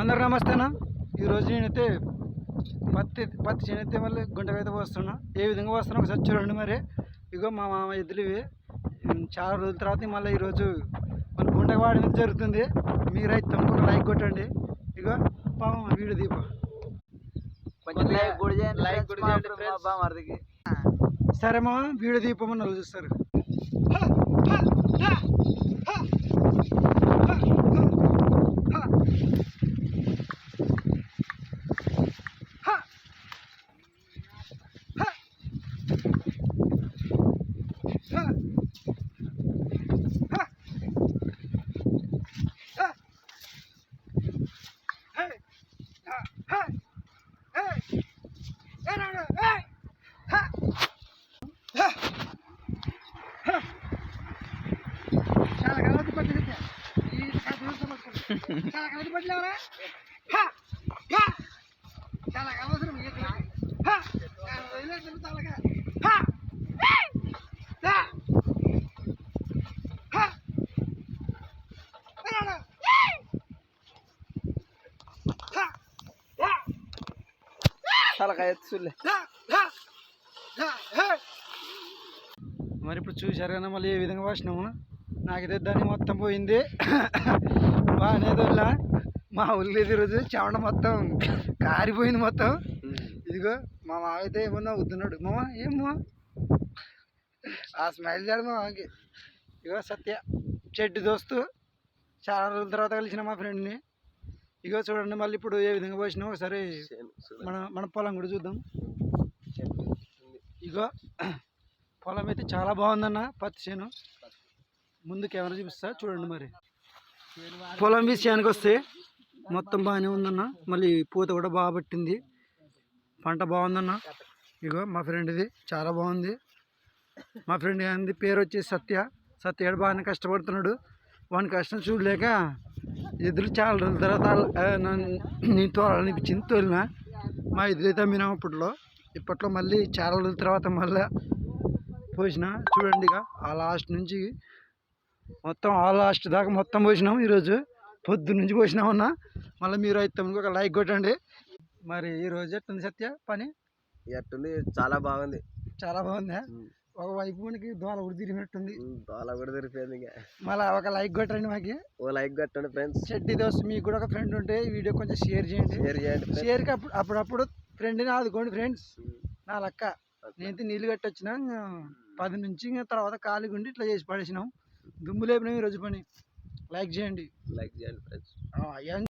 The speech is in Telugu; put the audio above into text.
అందరు నమస్తేనా? ఈరోజు నేనైతే పత్తి పత్తి చేనైతే మళ్ళీ గుంటకైతే పోస్తున్నా. ఏ విధంగా పోస్తున్నా ఒకసారి చూడండి మరి. ఇగో మా మామ ఎద్దులు ఇవి చాలా రోజుల తర్వాత మళ్ళీ ఈరోజు మన గుంటకు వాడడం జరుగుతుంది. మీరైతే తప్పకుండా లైక్ కొట్టండి. ఇగో పాపం వీడియో దీప సరే మామ వీడియో దీపమని వాళ్ళు చూస్తారు. మరి ఇప్పుడు చూశారు కదా మళ్ళీ ఏ విధంగా వచ్చినాము నాకైతే దాన్ని మొత్తం పోయింది. బాగానే దొల్లా మా ఊళ్ళో రోజు చెమట మొత్తం కారిపోయింది మొత్తం. ఇదిగో మా మామ అయితే ఏమన్నా వద్దున్నాడు. మామ ఏమో ఆ స్మైల్ చేయడం మా మామకి ఇగో సత్య చెడ్డి దోస్తు. చాలా రోజుల తర్వాత కలిసిన మా ఫ్రెండ్ని. ఇగో చూడండి మళ్ళీ ఇప్పుడు ఏ విధంగా పోసినాం ఒకసారి మన మన పొలం కూడా చూద్దాం. ఇగో పొలం అయితే చాలా బాగుందన్న పత్తి చేను. ముందు కెమెరా చూపిస్తా చూడండి మరి. పొలం విషయానికి వస్తే మొత్తం బాగానే ఉందన్న మళ్ళీ పూత కూడా బాగా పట్టింది. పంట బాగుందన్న. ఇగో మా ఫ్రెండ్ ఇది చాలా బాగుంది. మా ఫ్రెండ్ గారి పేరు వచ్చేసి సత్య. సత్య బాగానే కష్టపడుతున్నాడు. వాని కష్టం చూడలేక ఎదురు చాలా రోజుల తర్వాత నేను తోలాలనిపించింది తోలిన మా ఎదురైతే అమ్మినాం అప్పట్లో. ఇప్పట్లో మళ్ళీ చాలా రోజుల తర్వాత మళ్ళీ పోసిన. చూడండి ఇక ఆ లాస్ట్ నుంచి మొత్తం ఆ లాస్ట్ దాకా మొత్తం పోసినాం ఈరోజు. పొద్దు నుంచి పోసినామన్నా మళ్ళీ మీరు అయితే ఒక లైక్ కొట్టండి. మరి ఈరోజు ఎట్టుంది సత్య పని? ఎట్టుంది చాలా బాగుంది. చాలా బాగుంది? ఒక వైపు మనకి దోల కూడా తిరిగినట్టుంది. దోల కూడా తిరిగిపోయింది ఇంకా. మళ్ళీ ఒక లైక్ కొట్టండి మాకి. ఓ లైక్ కట్టండి ఫ్రెండ్స్ చెడ్డి దోస్తు మీకు కూడా ఒక ఫ్రెండ్ ఉంటే ఈ వీడియో కొంచెం షేర్ చేయండి. షేర్ చేయండి. షేర్కి అప్పుడు అప్పుడప్పుడు ఫ్రెండ్ని ఆదుకోండి ఫ్రెండ్స్ నా లక్క. నేనైతే నీళ్ళు కట్టొచ్చిన పది నుంచి తర్వాత ఖాళీగా ఉండి ఇట్లా చేసి పడేసినాం. దుమ్ము లేపినాం ఈరోజు పని. లైక్ చేయండి. లైక్ చేయండి ఫ్రెండ్స్